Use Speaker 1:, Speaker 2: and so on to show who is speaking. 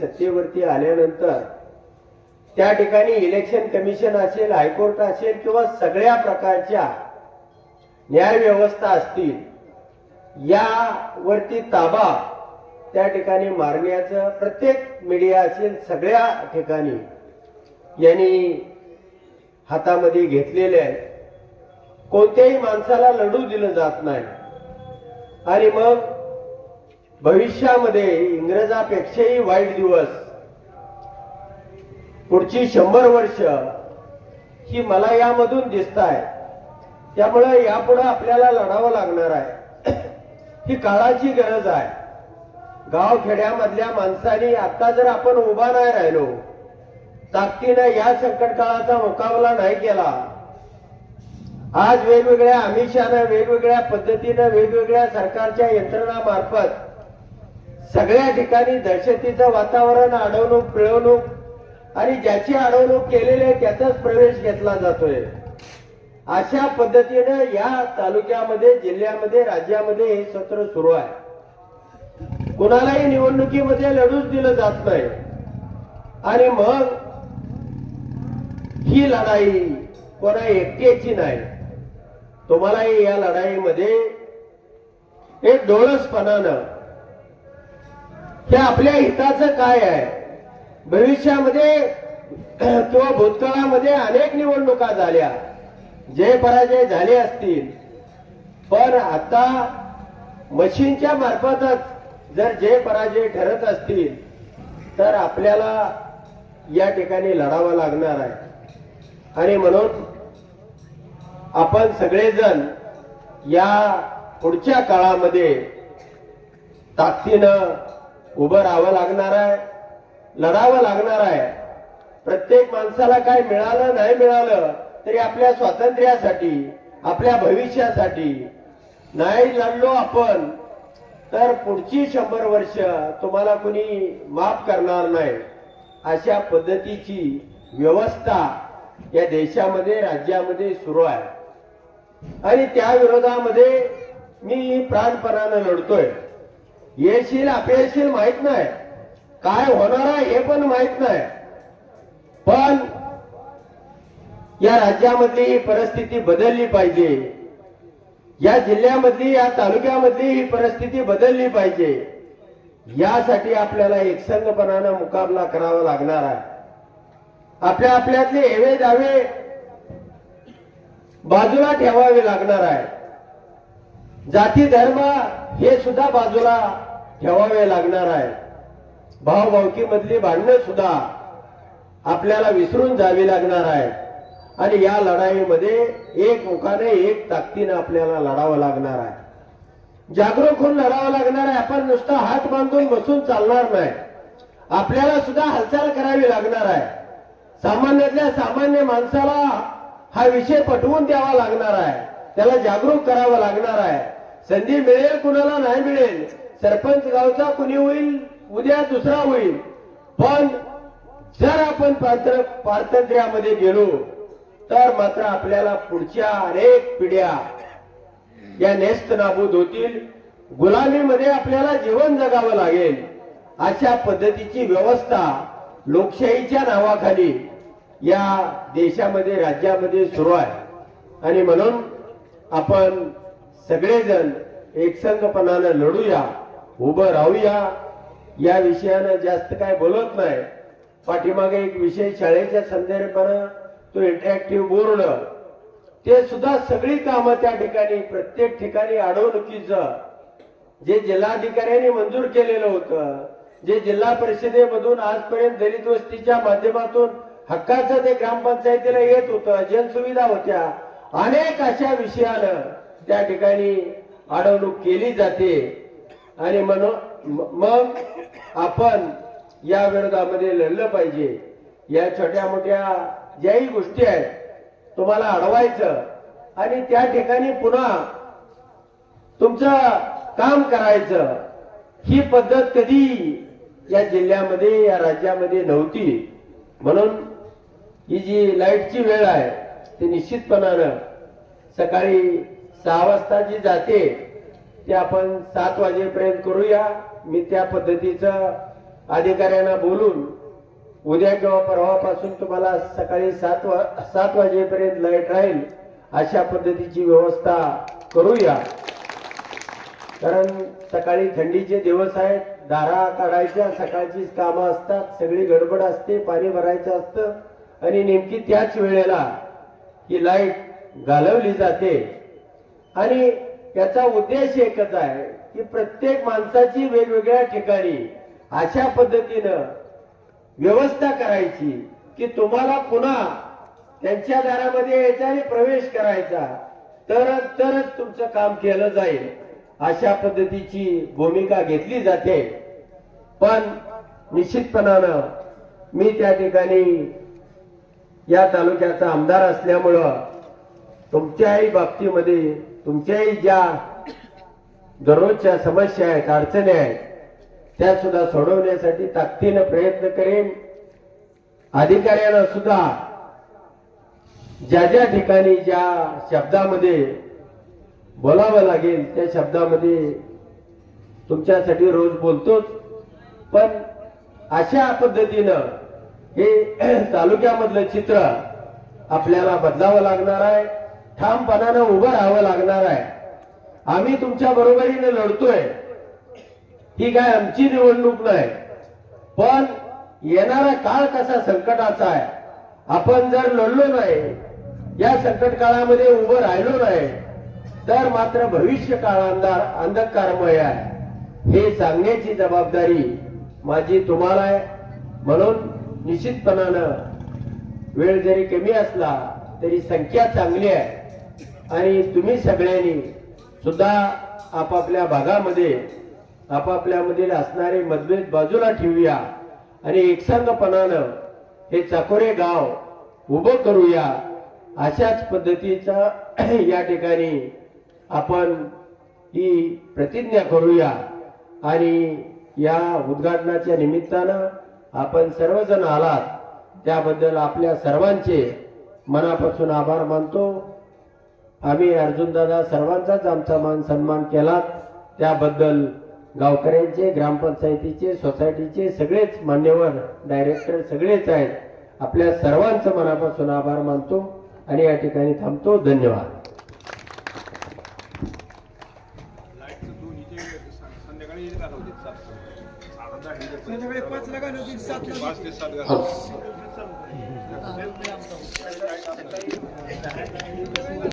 Speaker 1: सत्तेवरती आल्यानंतर त्या ठिकाणी इलेक्शन कमिशन असेल हायकोर्ट असेल किंवा सगळ्या प्रकारच्या न्यायव्यवस्था असतील यावरती ताबा त्या ठिकाणी मारण्याचं प्रत्येक मीडिया असेल सगळ्या ठिकाणी यांनी हातामध्ये घेतलेले आहे. कोणत्याही माणसाला लढू दिलं जात नाही. आणि मग भविष्यामध्ये इंग्रजापेक्षाही वाईट दिवस पुढची शंभर वर्ष ही मला यामधून दिसत आहे. त्यामुळे यापुढे आपल्याला लढावं लागणार आहे. ही काळाची गरज आहे. गाव खेड्यामधल्या माणसांनी आता जर आपण उभा नाही राहिलो ताकदीनं या संकट काळाचा मुकाबला नाही केला आज वेगवेगळ्या आमिषानं वेगवेगळ्या पद्धतीनं वेगवेगळ्या सरकारच्या यंत्रणामार्फत सगळ्या ठिकाणी दहशतीचं वातावरण अडवणूक पिळवणूक आणि ज्याची अडवणूक केलेली आहे त्याचाच प्रवेश घेतला जातोय. अशा पद्धतीनं या तालुक्यामध्ये जिल्ह्यामध्ये राज्यामध्ये हे सत्र सुरू आहे. कुणालाही निवडणुकीमध्ये लढूच दिलं जात नाही. आणि मग ही लढाई कोणा एकट्याची नाही. तुम्हालाही या लढाईमध्ये एक डोळसपणानं ते आपल्या हिताचं काय आहे? भविष्यामध्ये किंवा भूतकाळामध्ये अनेक निवडणुका झाल्या. जय पराजय झाले असतील. पण आता मशीनच्या मार्फतच जर जय पराजय ठरत असतील तर आपल्याला या ठिकाणी लढावं लागणार आहे. आणि म्हणून आपण सगळेजण या पुढच्या काळामध्ये ताकदीनं उभं राहावं लागणार आहे लढावं लागणार आहे. प्रत्येक माणसाला काय मिळालं नाही मिळालं तरी आपल्या स्वातंत्र्यासाठी आपल्या भविष्यासाठी नाही लढलो आपण तर पुढची शंभर वर्ष तुम्हाला कुणी माफ करणार नाही. अशा पद्धतीची व्यवस्था या देशामध्ये राज्यामध्ये सुरू आहे. आणि त्या विरोधामध्ये मी प्राणपणानं लढतोय. येशील अपयशील माहीत नाही. काय होणार आहे हे पण माहीत नाही. पण या राज्यामधली ही परिस्थिती बदलली पाहिजे. या जिल्ह्यामधली या तालुक्यामधली ही परिस्थिती बदलली पाहिजे. यासाठी आपल्याला एकसंगपणानं मुकाबला करावा लागणार आहे. आपल्या आपल्यातले हेवे दावे बाजूला ठेवावे लागणार आहे. जाती धर्म हे सुद्धा बाजूला ठेवावे लागणार आहे. भावभावकीमधली भांडणं सुद्धा आपल्याला विसरून जावी लागणार आहे. आणि या लढाईमध्ये एक मुखाने एक ताकदीनं आपल्याला लढावं लागणार आहे. जागरूक होऊन लढावं लागणार आहे. आपण नुसता हात बांधून बसून चालणार नाही. आपल्याला सुद्धा हालचाल करावी लागणार आहे. सामान्यातल्या सामान्य माणसाला हा विषय पटवून द्यावा लागणार आहे. त्याला जागरूक करावं लागणार आहे. संधी मिळेल कुणाला नाही मिळेल. सरपंच गावचा कुणी होईल उद्या दुसरा होईल. पण जर आपण पारतंत्र्यामध्ये गेलो तर मात्र आपल्याला पुढच्या अनेक पिढ्या या नेस्त नाबूद होतील. गुलामीमध्ये आपल्याला जीवन जगावं लागेल. अशा पद्धतीची व्यवस्था लोकशाहीच्या नावाखाली या देशामध्ये राज्यामध्ये सुरू आहे. आणि म्हणून आपण सगळेजण एकसंगपणानं लढूया उभं राहूया. या विषयानं जास्त काय बोलत नाही. पाठीमागे एक विषय शाळेच्या संदर्भानं तो इंटरॅक्टिव्ह बोर्ड ते सुद्धा सगळी कामं त्या ठिकाणी प्रत्येक ठिकाणी अडवणुकीचं. जे जिल्हाधिकाऱ्यांनी मंजूर केलेलं होतं जे जिल्हा परिषदेमधून आजपर्यंत दलित वस्तीच्या माध्यमातून हक्काचं ते ग्रामपंचायतीला येत होतं जनसुविधा होत्या. अनेक अशा विषयानं त्या ठिकाणी अडवणूक केली जाते. आणि म्हणून मग आपण या विरोधामध्ये लढलं पाहिजे. या छोट्या मोठ्या ज्याही गोष्टी आहेत तुम्हाला अडवायचं. आणि त्या ठिकाणी पुन्हा तुमचं काम करायचं. ही पद्धत कधी या जिल्ह्यामध्ये या राज्यामध्ये नव्हती. म्हणून ही जी लाईटची वेळ आहे ती निश्चितपणानं सकाळी सहा वाजता जी जाते ते आपण सात वाजेपर्यंत करूया. मी त्या पद्धतीचं अधिकाऱ्यांना बोलून उद्या किंवा परवापासून तुम्हाला सकाळी सात वा सात वाजेपर्यंत लाइट राहील अशा पद्धतीची व्यवस्था करूया. कारण सकाळी थंडीचे दिवस आहेत दारा काढायच्या सकाळचीच कामं असतात सगळी गडबड असते पाणी भरायचं असतं. आणि नेमकी त्याच वेळेला ही लाइट घालवली जाते. आणि त्याचा उद्देश एकच आहे की प्रत्येक माणसाची वेगवेगळ्या ठिकाणी अशा पद्धतीनं व्यवस्था करायची की तुम्हाला पुन्हा त्यांच्या दारामध्ये यायचा आणि प्रवेश करायचा तरच तरच तुमचं काम केलं जाईल. अशा पद्धतीची भूमिका घेतली जाते. पण निश्चितपणानं मी त्या ठिकाणी या तालुक्याचा आमदार असल्यामुळं तुमच्याही बाबतीमध्ये तुमच्याही ज्या दररोजच्या समस्या आहेत अडचणी आहेत त्या सुद्धा सोडवण्यासाठी ताकदीनं प्रयत्न करेन. अधिकाऱ्यांना सुद्धा ज्या ज्या ठिकाणी ज्या शब्दामध्ये बोलावं लागेल त्या शब्दामध्ये तुमच्यासाठी रोज बोलतोच. पण अशा पद्धतीनं हे तालुक्यामधलं चित्र आपल्याला बदलावं लागणार आहे. ठामपणानं उभं राहावं लागणार आहे. आम्ही तुमच्या बरोबरीने लढतोय. ही काय आमची निवडणूक नाही. पण येणारा काळ कसा संकटाचा आहे आपण जर लढलो नाही या संकट काळामध्ये उभं राहिलो नाही तर मात्र भविष्य काळ अंधार अंधकारमय आहे. हे सांगण्याची जबाबदारी माझी तुम्हाला आहे. म्हणून निश्चितपणानं वेळ जरी कमी असला तरी संख्या चांगली आहे. आणि तुम्ही सगळ्यांनी सुद्धा आपापल्या भागामध्ये आपापल्यामधील असणारे मतभेद बाजूला ठेवूया. आणि एकसंगपणानं हे चाकोरे गाव उभं करूया. अशाच पद्धतीचा या ठिकाणी आपण ही प्रतिज्ञा करूया. आणि या उद्घाटनाच्या निमित्तानं आपण सर्वजण आलात. त्याबद्दल आपल्या सर्वांचे मनापासून आभार मानतो. आम्ही अर्जुनदादा सर्वांचाच आमचा मान सन्मान केला. त्याबद्दल गावकऱ्यांचे ग्रामपंचायतीचे सोसायटीचे सगळेच मान्यवर डायरेक्टर सगळेच आहेत. आपल्या सर्वांचं मनापासून आभार मानतो आणि या ठिकाणी थांबतो. धन्यवाद.
Speaker 2: पाच